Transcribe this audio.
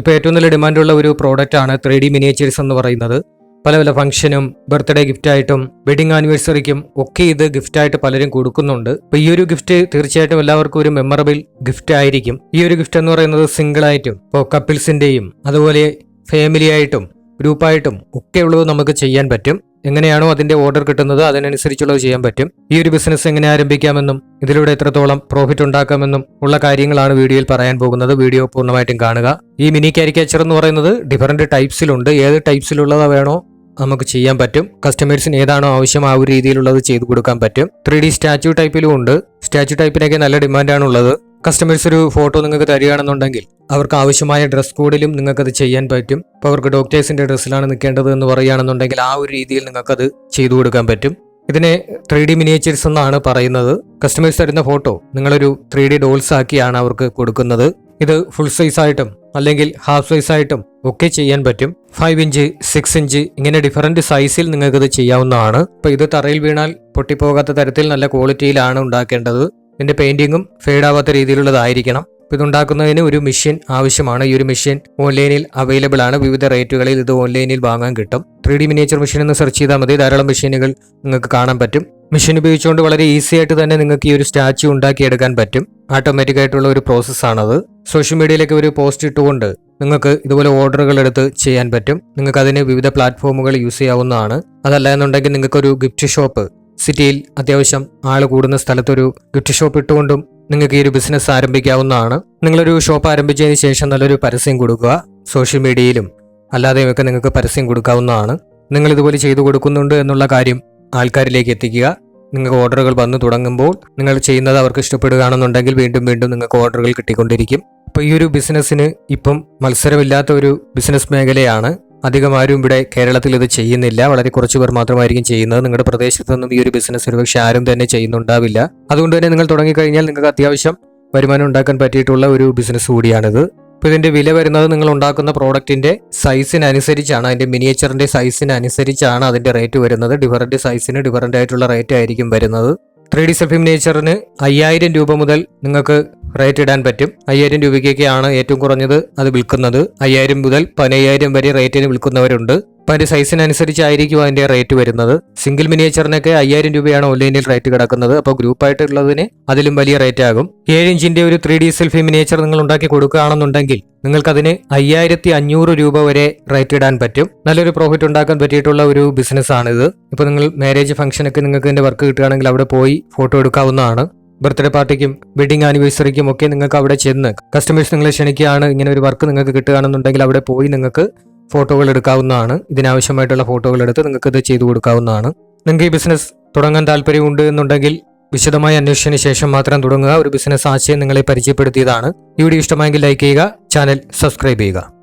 ഇപ്പോൾ ഏറ്റവും നല്ല ഡിമാൻഡുള്ള ഒരു പ്രോഡക്റ്റാണ് ത്രീ ഡി മിനിയേച്ചേഴ്സ് എന്ന് പറയുന്നത്. പല പല ഫംഗ്ഷനും ബർത്ത്ഡേ ഗിഫ്റ്റായിട്ടും വെഡിങ് ആനിവേഴ്സറിക്കും ഒക്കെ ഇത് ഗിഫ്റ്റായിട്ട് പലരും കൊടുക്കുന്നുണ്ട്. അപ്പോൾ ഈ ഒരു ഗിഫ്റ്റ് തീർച്ചയായിട്ടും എല്ലാവർക്കും ഒരു മെമ്മറബിൾ ഗിഫ്റ്റ് ആയിരിക്കും. ഈ ഒരു ഗിഫ്റ്റ് എന്ന് പറയുന്നത് സിംഗിൾ ആയിട്ടും ഇപ്പോൾ കപ്പിൾസിന്റെയും അതുപോലെ ഫാമിലി ആയിട്ടും ഗ്രൂപ്പായിട്ടും ഒക്കെ ഉള്ളത് നമുക്ക് ചെയ്യാൻ പറ്റും. എങ്ങനെയാണോ അതിന്റെ ഓർഡർ കിട്ടുന്നത് അതിനനുസരിച്ചുള്ളത് ചെയ്യാൻ പറ്റും. ഈ ഒരു ബിസിനസ് എങ്ങനെ ആരംഭിക്കാമെന്നും ഇതിലൂടെ എത്രത്തോളം പ്രോഫിറ്റ് ഉണ്ടാക്കാമെന്നും ഉള്ള കാര്യങ്ങളാണ് വീഡിയോയിൽ പറയാൻ പോകുന്നത്. വീഡിയോ പൂർണമായിട്ടും കാണുക. ഈ മിനി കാരിക്കേച്ചർ എന്ന് പറയുന്നത് ഡിഫറെന്റ് ടൈപ്സിലുണ്ട് ഏത് ടൈപ്സിലുള്ളത് വേണോ നമുക്ക് ചെയ്യാൻ പറ്റും. കസ്റ്റമേഴ്സിന് ഏതാണോ ആവശ്യം ആ ഒരു രീതിയിലുള്ളത് ചെയ്തു കൊടുക്കാൻ പറ്റും. ത്രീ ഡി സ്റ്റാച്യു ടൈപ്പിലും ഉണ്ട്. സ്റ്റാച്യു ടൈപ്പിനൊക്കെ നല്ല ഡിമാൻഡാണ് ഉള്ളത് കസ്റ്റമേഴ്സ് ഒരു ഫോട്ടോ നിങ്ങൾക്ക് തരികയാണെന്നുണ്ടെങ്കിൽ അവർക്ക് ആവശ്യമായ ഡ്രസ് കോഡിലും നിങ്ങൾക്കത് ചെയ്യാൻ പറ്റും. ഇപ്പോൾ അവർക്ക് ഡോക്ടേഴ്സിന്റെ ഡ്രസ്സിലാണ് നിൽക്കേണ്ടത് എന്ന് പറയുകയാണെന്നുണ്ടെങ്കിൽ ആ ഒരു രീതിയിൽ നിങ്ങൾക്കത് ചെയ്തു കൊടുക്കാൻ പറ്റും. ഇതിനെ ത്രീ ഡി മിനിയേച്ചേഴ്സ് എന്നാണ് പറയുന്നത്. കസ്റ്റമേഴ്സ് തരുന്ന ഫോട്ടോ നിങ്ങളൊരു ത്രീ ഡി ഡോൾസ് ആക്കിയാണ് അവർക്ക് കൊടുക്കുന്നത്. ഇത് ഫുൾ സൈസ് ആയിട്ടും അല്ലെങ്കിൽ ഹാഫ് സൈസ് ആയിട്ടും ഒക്കെ ചെയ്യാൻ പറ്റും. ഫൈവ് ഇഞ്ച് സിക്സ് ഇഞ്ച് ഇങ്ങനെ ഡിഫറന്റ് സൈസിൽ നിങ്ങൾക്കിത് ചെയ്യാവുന്നതാണ്. അപ്പോൾ ഇത് തറയിൽ വീണാൽ പൊട്ടിപ്പോകാത്ത തരത്തിൽ നല്ല ക്വാളിറ്റിയിലാണ് ഉണ്ടാക്കേണ്ടത്. ഇതിന്റെ പെയിന്റിങ്ങും ഫെയ്ഡാവാത്ത രീതിയിലുള്ളതായിരിക്കണം. ഇതുണ്ടാക്കുന്നതിന് ഒരു മെഷീൻ ആവശ്യമാണ്. ഈ ഒരു മെഷീൻ ഓൺലൈനിൽ അവൈലബിൾ ആണ്. വിവിധ റേറ്റുകളിൽ ഇത് ഓൺലൈനിൽ വാങ്ങാൻ കിട്ടും. ത്രീ ഡി മിനിയേച്ചർ മെഷീൻ എന്ന് സെർച്ച് ചെയ്താൽ മതി. ധാരാളം മെഷീനുകൾ നിങ്ങൾക്ക് കാണാൻ പറ്റും. മെഷീൻ ഉപയോഗിച്ചുകൊണ്ട് വളരെ ഈസി ആയിട്ട് തന്നെ നിങ്ങൾക്ക് ഈ ഒരു സ്റ്റാച്ചു ഉണ്ടാക്കിയെടുക്കാൻ പറ്റും. ആട്ടോമാറ്റിക് ആയിട്ടുള്ള ഒരു പ്രോസസ്സാണത് സോഷ്യൽ മീഡിയയിലേക്ക് ഒരു പോസ്റ്റ് ഇട്ടുകൊണ്ട് നിങ്ങൾക്ക് ഇതുപോലെ ഓർഡറുകൾ എടുത്ത് ചെയ്യാൻ പറ്റും. നിങ്ങൾക്ക് അതിന് വിവിധ പ്ലാറ്റ്ഫോമുകൾ യൂസ് ചെയ്യാവുന്നതാണ്. അതല്ല എന്നുണ്ടെങ്കിൽ നിങ്ങൾക്കൊരു ഗിഫ്റ്റ് ഷോപ്പ് സിറ്റിയിൽ അത്യാവശ്യം ആൾ കൂടുന്ന സ്ഥലത്തൊരു ഗിഫ്റ്റ് ഷോപ്പ് ഇട്ടുകൊണ്ടും നിങ്ങൾക്ക് ഈ ഒരു ബിസിനസ് ആരംഭിക്കാവുന്നതാണ്. നിങ്ങളൊരു ഷോപ്പ് ആരംഭിച്ചതിന് ശേഷം നല്ലൊരു പരസ്യം കൊടുക്കുക. സോഷ്യൽ മീഡിയയിലും അല്ലാതെയൊക്കെ നിങ്ങൾക്ക് പരസ്യം കൊടുക്കാവുന്നതാണ്. നിങ്ങൾ ഇതുപോലെ ചെയ്തു കൊടുക്കുന്നുണ്ട് എന്നുള്ള കാര്യം ആൾക്കാരിലേക്ക് എത്തിക്കുക. നിങ്ങൾക്ക് ഓർഡറുകൾ വന്നു തുടങ്ങുമ്പോൾ നിങ്ങൾ ചെയ്യുന്നത് അവർക്ക് ഇഷ്ടപ്പെടുകയാണെന്നുണ്ടെങ്കിൽ വീണ്ടും വീണ്ടും നിങ്ങൾക്ക് ഓർഡറുകൾ കിട്ടിക്കൊണ്ടിരിക്കും. അപ്പോൾ ഈ ഒരു ബിസിനസ്സിന് ഇപ്പം മത്സരമില്ലാത്ത ഒരു ബിസിനസ് മേഖലയാണ്. അധികം ആരും ഇവിടെ കേരളത്തിൽ ഇത് ചെയ്യുന്നില്ല. വളരെ കുറച്ച് പേർ മാത്രമായിരിക്കും ചെയ്യുന്നത്. നിങ്ങളുടെ പ്രദേശത്തൊന്നും ഈ ഒരു ബിസിനസ് ഒരുപക്ഷെ ആരും തന്നെ ചെയ്യുന്നുണ്ടാവില്ല. അതുകൊണ്ട് തന്നെ നിങ്ങൾ തുടങ്ങിക്കഴിഞ്ഞാൽ നിങ്ങൾക്ക് അത്യാവശ്യം വരുമാനം ഉണ്ടാക്കാൻ പറ്റിയിട്ടുള്ള ഒരു ബിസിനസ് കൂടിയാണിത്. ഇപ്പോൾ ഇതിന്റെ വില വരുന്നത് നിങ്ങൾ ഉണ്ടാക്കുന്ന പ്രോഡക്റ്റിന്റെ സൈസിനനുസരിച്ചാണ് അതിന്റെ മിനിയേച്ചറിന്റെ സൈസിനനുസരിച്ചാണ് അതിന്റെ റേറ്റ് വരുന്നത്. ഡിഫറന്റ് സൈസിന് ഡിഫറന്റ് ആയിട്ടുള്ള റേറ്റ് ആയിരിക്കും വരുന്നത്. ത്രീ ഡി സെൽഫി മിനിയേച്ചറിന് അയ്യായിരം രൂപ മുതൽ നിങ്ങൾക്ക് റേറ്റ് ഇടാൻ പറ്റും. അയ്യായിരം രൂപയ്ക്കൊക്കെയാണ് ഏറ്റവും കുറഞ്ഞത് അത് വിൽക്കുന്നത്. അയ്യായിരം മുതൽ പതിനയ്യായിരം വരെ റേറ്റിന് വിൽക്കുന്നവരുണ്ട്. അപ്പം അതിന്റെ സൈസിനനുസരിച്ചായിരിക്കും അതിന്റെ റേറ്റ് വരുന്നത്. സിംഗിൾ മിനിയേച്ചറിനൊക്കെ അയ്യായിരം രൂപയാണ് ഓൺലൈനിൽ റേറ്റ് കിടക്കുന്നത്. അപ്പോൾ ഗ്രൂപ്പായിട്ടുള്ളതിന് അതിലും വലിയ റേറ്റ് ആകും. ഏഴ് ഇഞ്ചിന്റെ ഒരു ത്രീ ഡി സെൽഫി മിനിയേച്ചർ നിങ്ങൾ ഉണ്ടാക്കി കൊടുക്കുകയാണെന്നുണ്ടെങ്കിൽ നിങ്ങൾക്കതിന് അയ്യായിരത്തി അഞ്ഞൂറ് രൂപ വരെ റേറ്റ് ഇടാൻ പറ്റും. നല്ലൊരു പ്രോഫിറ്റ് ഉണ്ടാക്കാൻ പറ്റിയിട്ടുള്ള ഒരു ബിസിനസ് ആണിത്. ഇപ്പൊ നിങ്ങൾ മാരേജ് ഫംഗ്ഷനൊക്കെ നിങ്ങൾക്ക് ഇതിന്റെ വർക്ക് കിട്ടുകയാണെങ്കിൽ അവിടെ പോയി ഫോട്ടോ എടുക്കാവുന്നതാണ്. ബർത്ത്ഡേ പാർട്ടിക്കും വെഡിങ് ആനിവേഴ്സറിക്കും ഒക്കെ നിങ്ങൾക്ക് അവിടെ ചെന്ന് കസ്റ്റമേഴ്സ് നിങ്ങളെ ക്ഷണിക്കുകയാണ്. ഇങ്ങനെ ഒരു വർക്ക് നിങ്ങൾക്ക് കിട്ടുകയാണെന്നുണ്ടെങ്കിൽ അവിടെ പോയി നിങ്ങൾക്ക് ഫോട്ടോകൾ എടുക്കാവുന്നതാണ്. ഇതിനാവശ്യമായിട്ടുള്ള ഫോട്ടോകൾ എടുത്ത് നിങ്ങൾക്ക് ഇത് ചെയ്തു കൊടുക്കാവുന്നതാണ്. നിങ്ങൾക്ക് ഈ ബിസിനസ് തുടങ്ങാൻ താല്പര്യമുണ്ട് എന്നുണ്ടെങ്കിൽ വിശദമായ അന്വേഷിച്ചതിന് ശേഷം മാത്രം തുടങ്ങുക. ഒരു ബിസിനസ് ആശയം നിങ്ങളെ പരിചയപ്പെടുത്തിയതാണ്. വീഡിയോ ഇഷ്ടമായെങ്കിൽ ലൈക്ക് ചെയ്യുക ചാനൽ സബ്സ്ക്രൈബ് ചെയ്യുക.